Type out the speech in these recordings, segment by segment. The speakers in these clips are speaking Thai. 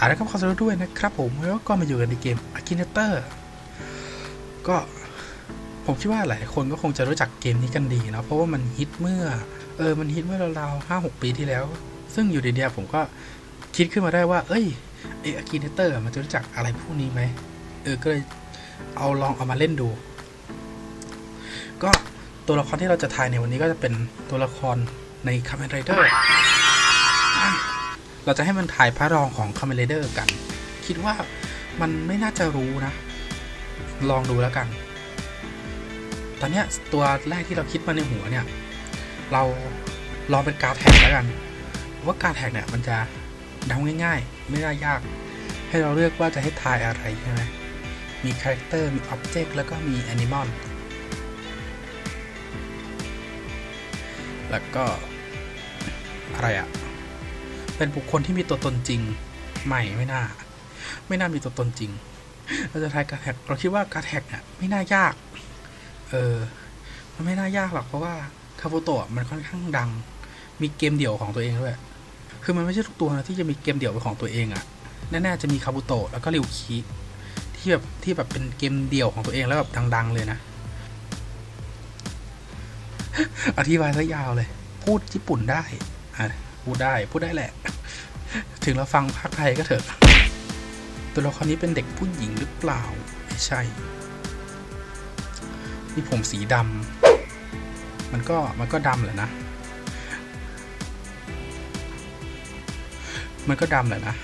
อ่าแล้วก็ขอสวัสดีด้วยนะครับผมแล้วก็มาอยู่กันในเกม Akinator ก็ผมคิดว่าหลายคนก็คงจะรู้จักเกมนี้กันดีนะเพราะว่ามันฮิตเมื่อ เออมันฮิตเมื่อราวๆห้าหกปีที่แล้ว ซึ่งอยู่ดีๆผมก็คิดขึ้นมาได้ว่า เอ้ยไอ Akinator มันจะรู้จักอะไรพวกนี้ไหมเออก็เลยเอาลองเอามาเล่นดู ก็ตัวละครที่เราจะทายในวันนี้ก็จะเป็นตัวละครใน Kamen Rider อะ เราจะให้มันถ่ายพระรองของ Kamen Rider กัน คิดว่ามันไม่น่าจะรู้นะ ลองดูแล้วกัน ตอนนี้ตัวแรกที่เราคิดมาในหัวเนี่ย เราลองเป็นการแท็กแล้วกัน ว่าการแท็กเนี่ยมันจะเดาง่าย ๆ ไม่ได้ยาก ให้เราเลือกว่าจะให้ทายอะไรใช่ไหมมีคาแรคเตอร์ มีอ็อบเจกต์ แล้วก็มีแอนิมอล แล้วก็ อะไรอะ เป็นบุคคลที่มีตัวตนจริง ใหม่ไม่น่า ไม่น่ามีตัวตนจริง เราจะทายการแท็กเราคิดว่าการแท็กเนี่ยไม่น่ายาก เออ มันไม่น่ายากหรอกเพราะว่าคาโฟโตะมันค่อนข้างดัง มีเกมเดี่ยวของตัวเองด้วย คือมันไม่ใช่ทุกตัวนะที่จะมีเกมเดี่ยวเป็นของตัวเองอะแน่ๆจะมีคาบุโตะแล้วก็ริวคิที่แบบที่แบบเป็นเกมเดี่ยวของตัวเองแล้วแบบดัง ๆ เลยนะ อธิบายซะยาวเลย พูดญี่ปุ่นได้อะ พูดได้ พูดได้แหละ ถึงเราฟังภาคไทยก็เถอะ ตัวละครนี้เป็นเด็กผู้หญิงหรือเปล่า ไม่ใช่ นี่ผมสีดำ มันก็มันก็ดำแหละนะ มันก็ดำแหละนะ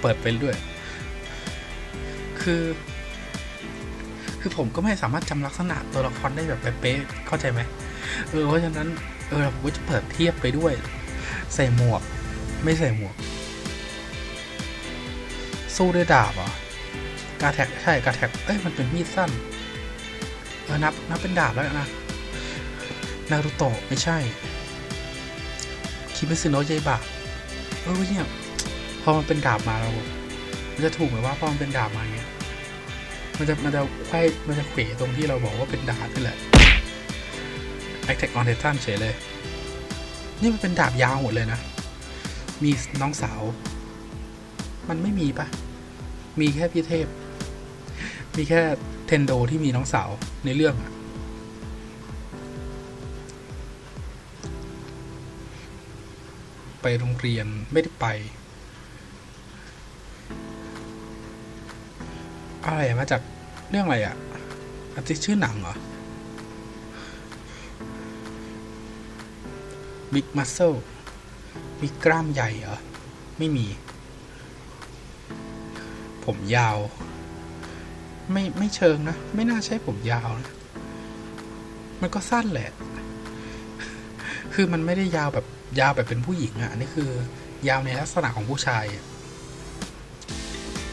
เปิดไปด้วย คือคือผมก็ไม่สามารถจำลักษณะตัวละครได้แบบเป๊ะๆเข้าใจไหมเออ เพราะฉะนั้น เออผมก็จะเปิดเทียบไปด้วย ใส่หมวก ไม่ใส่หมวก สู้ด้วยดาบเหรอะกาแท็กใช่กาแท็กเอ้ยมันเป็นมีดสั้นเออนับนับเป็นดาบแล้วนะนารูโตะไม่ใช่คิเมซึโนะยายบะเออเนี่ยพอมันเป็นดาบมาเรามันจะถูกไหมว่าพอมันเป็นดาบมาเงี้ยมันจะมันจะไขว้มันจะเขวตรงที่เราบอกว่าเป็นดาบนี่แหละ Attack on Titan เฉยเลย นี่มันเป็นดาบยาวหมดเลยนะ มีน้องสาว มันไม่มีปะมีแค่พี่เทพ มีแค่เทนโดที่มีน้องสาวในเรื่องอะไปโรงเรียนไม่ได้ไปอะไรมาจากเรื่องอะไรอะอาจจะชื่อหนังเหรอ Big Muscle มีกล้ามใหญ่เหรอ ไม่มี ผมยาว ไม่ไม่เชิงนะ ไม่น่าใช่ผมยาวนะมันก็สั้นแหละ คือมันไม่ได้ยาวแบบยาวแบบเป็นผู้หญิงอะ่ะนี่คือ ยาวในลักษณะของผู้ชายอะ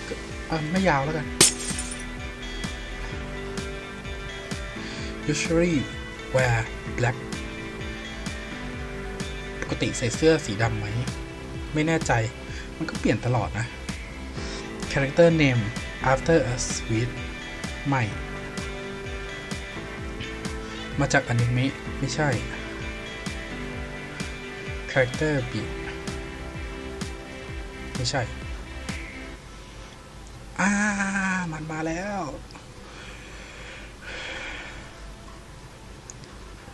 ก็เอ่อไม่ยาวแล้วกัน usually wear black ติใส่เสื้อสีดำไหม ไม่แน่ใจ มันก็เปลี่ยนตลอดนะ character name after a sweet ไม่ มาจากอนิเมะไม่ใช่ character b ไม่ใช่ อ่า มันมาแล้ว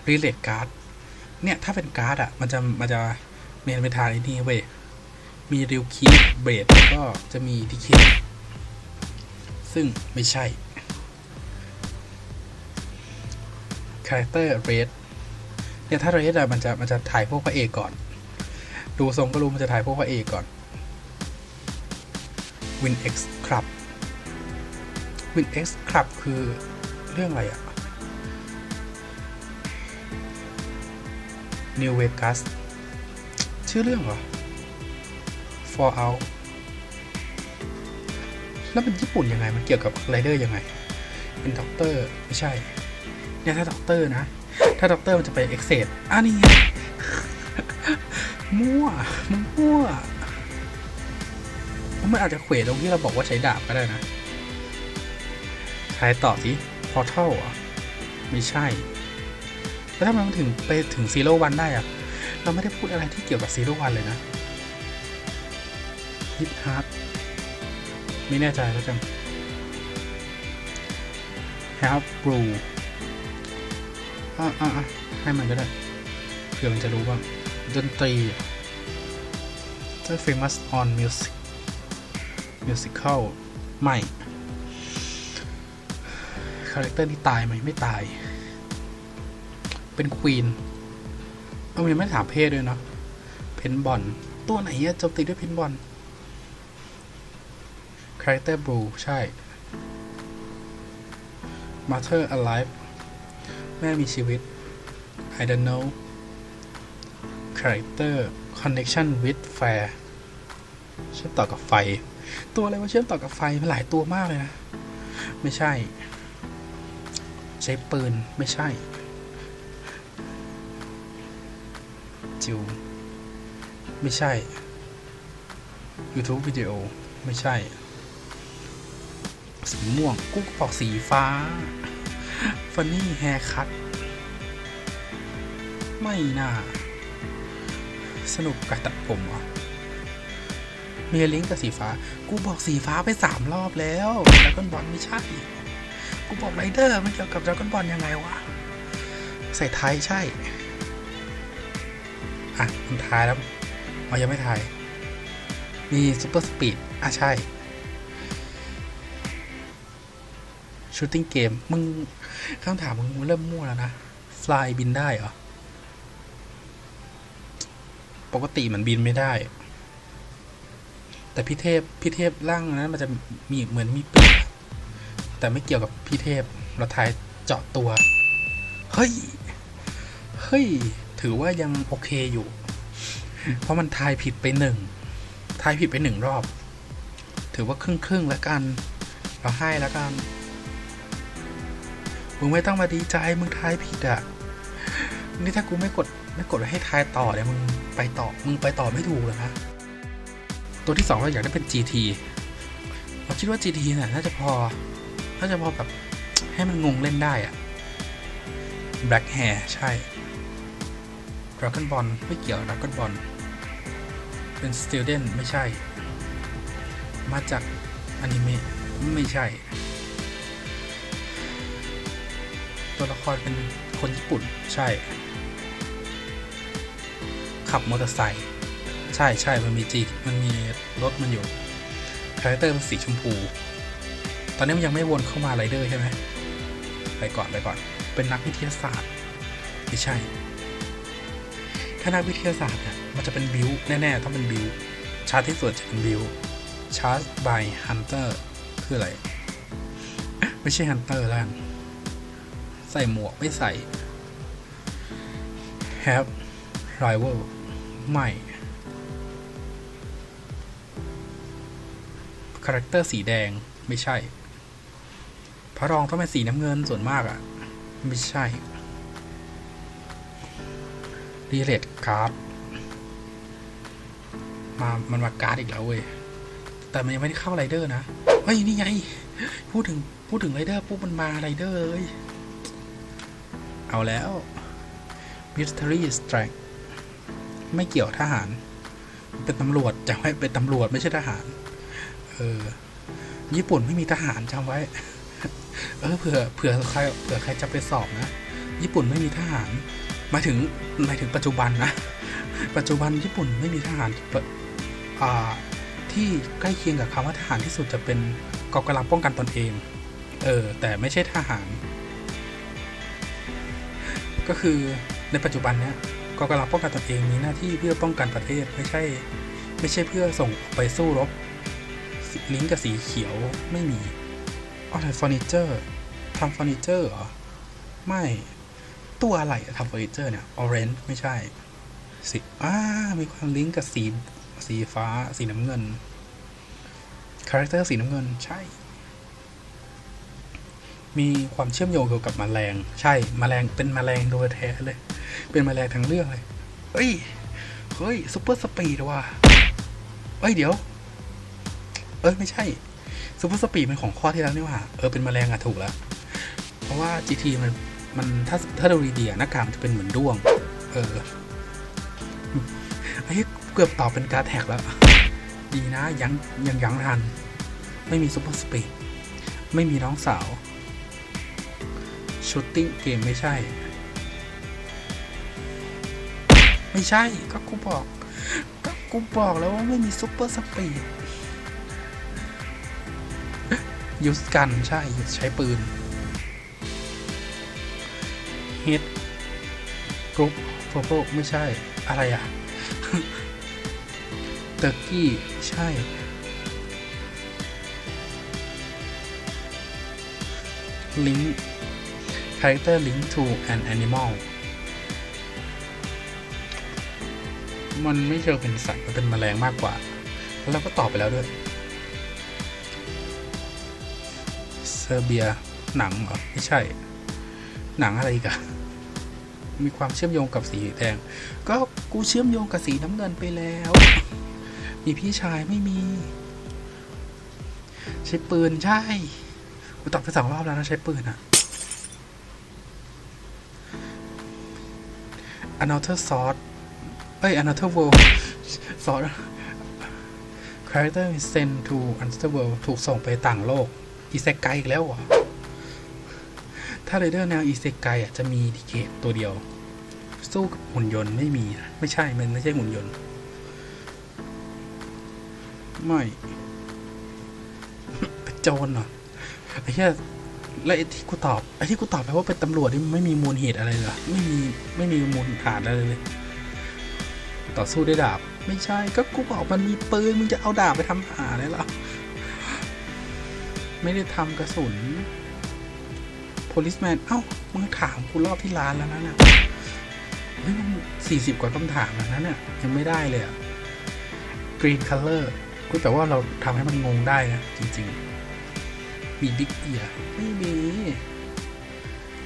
relate card เนี่ย ถ้าเป็นการ์ดอะ มันจะมันจะเมนไปทางนี่เว้ย มีริวคีเบรดแล้วก็จะมีดีเคซึ่งไม่ใช่คาแรคเตอร์เรดเนี่ยถ้าเรดอะมันจะมันจะถ่ายพวกพระเอกก่อน ดูทรงก็รู้มันจะถ่ายพวกพระเอกก่อน Win X Club Win X Club คือเรื่องอะไรอะ New Vegas ชื่อเรื่องเหรอ For Out แล้วมันญี่ปุ่นยังไง มันเกี่ยวกับไรเดอร์ยังไง เป็นด็อกเตอร์ไม่ใช่ เนี่ยถ้าด็อกเตอร์นะ ถ้าด็อกเตอร์มันจะไปเอ็กเซดอะนี่มั่วมันมั่วมันอาจจะเขวตรงที่เราบอกว่าใช้ดาบก็ได้นะทายต่อสิพอเท่าอะ ไม่ใช่ แล้วถ้ามันถึงไปถึงซีโร่วันได้อะเราไม่ได้พูดอะไรที่เกี่ยวกับซีโร่วันเลยนะฮิตฮาร์ดไม่แน่ใจแล้วกัน Help Blue อะอะอะให้มันก็ได้เผื่อมันจะรู้บ้าดนตรี The famous on music musical ไม่ คาแรคเตอร์นี่ตายไหมไม่ตาย เป็นควีนเอามันยังไม่ถามเพศด้วยเนาะเพนบอลตัวไหนอะโจมตีด้วยเพนบอลคาแรคเตอร์บลูใช่ Mother alive แม่มีชีวิต I don't know Character Connection with Fire เชื่อมต่อกับไฟ ตัวอะไรว่าเชื่อมต่อกับไฟ มันหลายตัวมากเลยนะ ไม่ใช่ ใช้ปืน ไม่ใช่ จิวไม่ใช่ YouTube วิดีโอไม่ใช่ สีม่วงกุ๊กบอกสีฟ้าฟันนี่แฮร์คัตไม่น่า สนุกกับตัดผมเหรอเมียลิงก์กับสีฟ้า กูบอกสีฟ้าไปสามรอบแล้วดราก้อนบอลไม่ใช่ กูบอกไรเดอร์มันเกี่ยวกับดราก้อนบอลยังไงวะ ใส่ไทยใช่ อะมันทายแล้วอ๋อยังไม่ทาย มีซูเปอร์สปีดอะใช่ชูตติ้งเกมมึงคำถามมึงเริ่มมั่วแล้วนะฟลายบินได้เหรอ ปกติมันบินไม่ได้ แต่พี่เทพพี่เทพร่างนั้นมันจะมีเหมือนมีปีกแต่ไม่เกี่ยวกับพี่เทพเราทายเจาะตัว เฮ้ย เฮ้ย ถือว่ายังโอเคอยู่ เพราะมันทายผิดไปหนึ่งทายผิดไปหนึ่งรอบ ถือว่าครึ่งครึ่งๆแล้วกัน เราให้แล้วกัน มึงไม่ต้องมาดีใจ มึงทายผิดอะ นี่ถ้ากูไม่กดไม่กดให้ทายต่อเนี่ยมึงไปต่อ มึงไปต่อไม่ถูกเลยนะ ตัวที่สองเราอยากได้เป็น GT เราคิดว่า GT เนี่ยน่าจะพอ น่าจะพอแบบให้มันงงเล่นได้อะ Black Hair ใช่ Dragon Ball ไม่เกี่ยว Dragon Ball เป็น Student ไม่ใช่ มาจากอนิเมะไม่ใช่ ตัวละครเป็นคนญี่ปุ่นใช่ ขับมอเตอร์ไซค์ใช่ใช่มันมีจีมันมีรถมันอยู่คาแรคเตอร์เป็นสีชมพู ตอนนี้มันยังไม่วนเข้ามาไรเดอร์ใช่ไหมไปก่อนไปก่อน เป็นนักวิทยาศาสตร์ ไม่ใช่ ถ้านักวิทยาศาสตร์เนี่ยมันจะเป็นบิวแน่ๆต้องเป็นบิวชาร์จที่สุดจะเป็นบิวชาร์จ by hunter คืออะไร ไม่ใช่ hunter แล้วใส่หมวกไม่ใส่ have rival ไม่ คาแรคเตอร์สีแดงไม่ใช่ พระรองต้องเป็นสีน้ำเงินส่วนมากอะ่ะ ไม่ใช่ รีเลทการ์ดมามันมาการ์ดอีกแล้วเว้ย แต่มันยังไม่ได้เข้าไรเดอร์นะ เฮ้ย นี่ไง พูดถึง พูดถึงไรเดอร์ปุ๊บมันมาไรเดอร์เลย เอาแล้ว Mystery Strike ไม่เกี่ยวทหาร เป็นตำรวจจำไว้เป็นตำรวจไม่ใช่ทหาร เออ ญี่ปุ่นไม่มีทหารจำไว้ เออเผื่อเผื่อใครเผื่อใครจะไปสอบนะ ญี่ปุ่นไม่มีทหาร หมายถึงหมายถึงปัจจุบันนะ ปัจจุบันญี่ปุ่นไม่มีทหารที่ใกล้เคียงกับคำว่าทหารที่สุดจะเป็นกองกำลังป้องกันตนเอง เออ แต่ไม่ใช่ทหาร ก็คือในปัจจุบันเนี้ยกองกำลังป้องกันตนเองมีหน้าที่เพื่อป้องกันประเทศไม่ใช่ ไม่ใช่เพื่อส่งไปสู้รบลิงก์กับสีเขียวไม่มีอ๋อทำเฟอร์นิเจอร์ทำเฟอร์นิเจอร์เหรอ ไม่ ตัวอะไรทำเฟอร์นิเจอร์เนี่ยออเรนจ์ไม่ใช่สีอ่ามีความลิงก์กับสีสีฟ้าสีน้ำเงินคาแรคเตอร์สีน้ำเงินใช่ มีความเชื่อมโยงเกี่ยวกับแมลง ใช่แมลงเป็นแมลงโดยแท้เลย เป็นแมลงทั้งเรื่องเลยเฮ้ยเฮ้ยซูเปอร์สปีดว่ะเฮ้ยเดี๋ยว เอ้ยไม่ใช่ซูเปอร์สปีดเป็นของข้อที่แล้วนี่หว่าเออเป็นแมลงอะถูกแล้ว เพราะว่า GT มัน มันถ้าถ้าดูดีๆอะหน้ากากมันจะเป็นเหมือนด้วง เออไอ้เกือบตอบเป็นการแท็กแล้ว ดีนะยังยังยังทัน ไม่มีซูเปอร์สปีดไม่มีน้องสาวชูตติ้งเกมไม่ใช่ ไม่ใช่ก็กูบอก ก็กูบอกแล้วว่าไม่มีซูเปอร์สปีดยุสกันใช่ใช้ปืน กรุ๊ปโฟโฟไม่ใช่อะไรอะเตอร์กี้ใช่ ลิง character link to an animal มันไม่เชิงเป็นสัตว์มันเป็นแมลงมากกว่า แล้วเราก็ตอบไปแล้วด้วย เซอร์เบีย หนังเหรอ ไม่ใช่ หนังอะไรกัน มีความเชื่อมโยงกับสีแดง ก็กูเชื่อมโยงกับสีน้ำเงินไปแล้ว มีพี่ชายไม่มี ใช้ปืนใช่ กูตอบไปสองรอบแล้วนะใช้ปืนอะ another sword เอ้ย another world sword character is sent to another world ถูกส่งไปต่างโลกอีเซกไกอีกแล้วเหรอ ถ้าเรเดอร์แนวอีเซกไกอะจะมีดีเกตตัวเดียว สู้กับหุ่นยนต์ไม่มีนะไม่ใช่ มันไม่ใช่หุ่นยนต์ ไม่เป็นโจรเหรอไอ้เหี้ยแล้วไอ้ที่กูตอบไอ้ที่กูตอบไปว่าเป็นตำรวจนี่ไม่มีมูลเหตุอะไรเลยหรอไม่มีไม่มีมูลฐานอะไรเลย ต่อสู้ด้วยดาบ ไม่ใช่ก็กูบอกมันมีปืนมึงจะเอาดาบไปทำหาอะไรล่ะไม่ได้ทำกระสุน policeman เอ้า มึงถามกูรอบที่ร้านแล้วนะเนี่ยเฮ้ยมันสี่สิบกว่าคำถามแล้วนะเนี่ย ยังไม่ได้เลยอะ green color กูแต่ว่าเราทำให้มันงงได้นะ จริง ๆ มีบิ๊กเอียไม่มี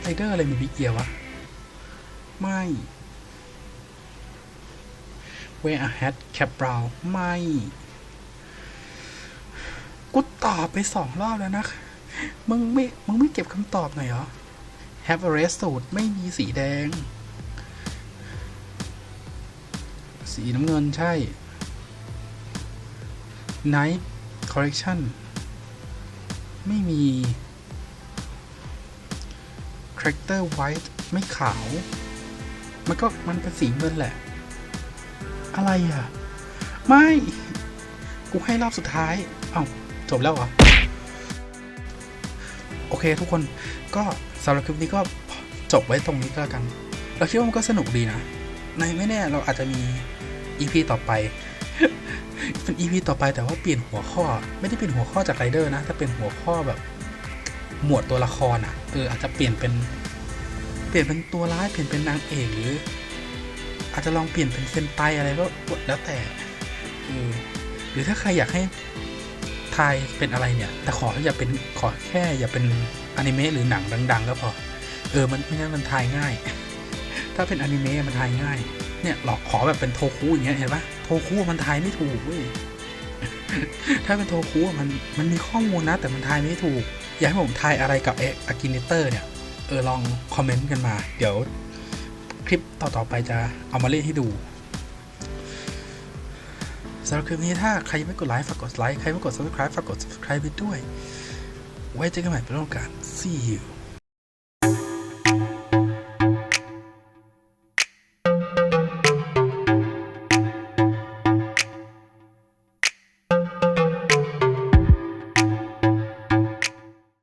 ไรเดอร์อะไรมีบิ๊กเอียวะ ไม่ wear a hat cap brow ไม่ กูตอบไปสองรอบแล้วนะ มึงไม่มึงไม่เก็บคำตอบหน่อยเหรอ have a red suit ไม่มีสีแดง สีน้ำเงินใช่ night correction ไม่มี character white ไม่ขาว มันก็มันเป็นสีเงินแหละ อะไรอะ ไม่ กูให้รอบสุดท้าย เอ้าจบแล้วเหรอ โอเคทุกคนก็สำหรับคลิปนี้ก็จบไว้ตรงนี้ก็แล้วกัน เราคิดว่ามันก็สนุกดีนะ ในไม่แน่เราอาจจะมี EP ต่อไป เป็น EP ต่อไปแต่ว่าเปลี่ยนหัวข้อ ไม่ได้เปลี่ยนหัวข้อจากไรเดอร์นะ แต่เป็นหัวข้อแบบหมวดตัวละครอะ เอออาจจะเปลี่ยนเป็น เปลี่ยนเป็นตัวร้ายเปลี่ยนเป็นนางเอกหรือ อาจจะลองเปลี่ยนเป็นเซนไตอะไรก็แล้วแต่เออหรือถ้าใครอยากให้ ทายเป็นอะไรเนี่ย แต่ขออย่าเป็นขอแค่อย่าเป็นอนิเมะหรือหนังดัง ๆ ก็พอ เออมันไม่งั้นมันทายง่าย ถ้าเป็นอนิเมะมันทายง่าย เนี่ยหลอกขอแบบเป็นโทคุอย่างเงี้ยเห็นปะโทคุมันทายไม่ถูกเว้ยถ้าเป็นโทคุมันมันมีข้อมูลนะ แต่มันทายไม่ถูก อยากให้ผมทายอะไรกับเออากินเตอร์เนี่ย เออลองคอมเมนต์กันมา เดี๋ยวคลิปต่อๆไปจะเอามาเล่นให้ดู สำหรับคลิปนี้ถ้าใครยังไม่กดไลค์ฝากกดไลค์ใครไม่กด subscribe ฝากกด subscribe ไปด้วย ไว้เจอกันใหม่เป็นโอกาส see you